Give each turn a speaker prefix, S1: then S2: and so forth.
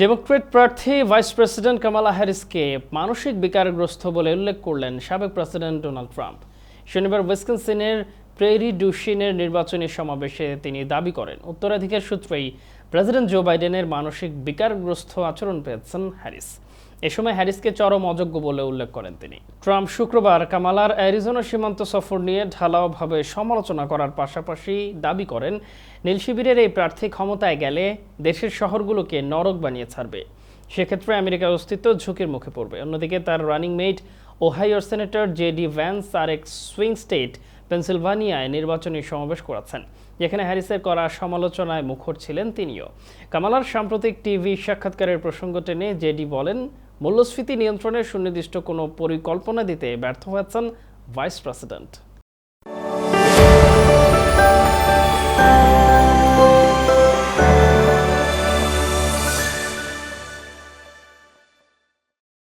S1: Democrat প্রার্থী, vice president Kamala হ্যারিসকে মানসিক বিকারগ্রস্ত বলে উল্লেখ করলেন সাবেক প্রেসিডেন্ট ডোনাল্ড ট্রাম্প। শনিবার উইসকনসিনের প্রেরি ডুশিনের নির্বাচনী সমাবেশে তিনি দাবি করেন। উত্তরাধিকার সূত্রেই প্রেসিডেন্ট জো বাইডেনের মানসিক বিকারগ্রস্ত আচরণ পেয়েছেন হ্যারিস। এ সময় হ্যারিসকে চরম অযোগ্য বলে উল্লেখ করেন তিনি। ট্রাম্প শুক্রবার কামালার অ্যারিজোনা সীমান্ত সফর নিয়ে ঢালাওভাবে সমালোচনা করার পাশাপাশি দাবি করেন, নীল শিবিরের এই প্রার্থী ক্ষমতায় গেলে দেশের শহরগুলোকে নরক বানিয়ে ছাড়বে। সেক্ষেত্রে আমেরিকার অস্তিত্ব ঝুঁকির মুখে পড়বে। অন্যদিকে তার রানিং মেট ওহাইওর সেনেটর জে ডি ভ্যান্স আর এক সুইং স্টেট পেনসিলভানিয়ায় নির্বাচনী সমাবেশ করেছেন, যেখানে হ্যারিসের করা সমালোচনায় মুখর ছিলেন তিনিও। কামালার সাম্প্রতিক টিভি সাক্ষাৎকারের প্রসঙ্গ টেনে জেডি বলেন, মূল্যস্ফীতি নিয়ন্ত্রণের সুনির্দিষ্ট কোনো পরিকল্পনা দিতে ব্যর্থ হয়েছেন ভাইস প্রেসিডেন্ট।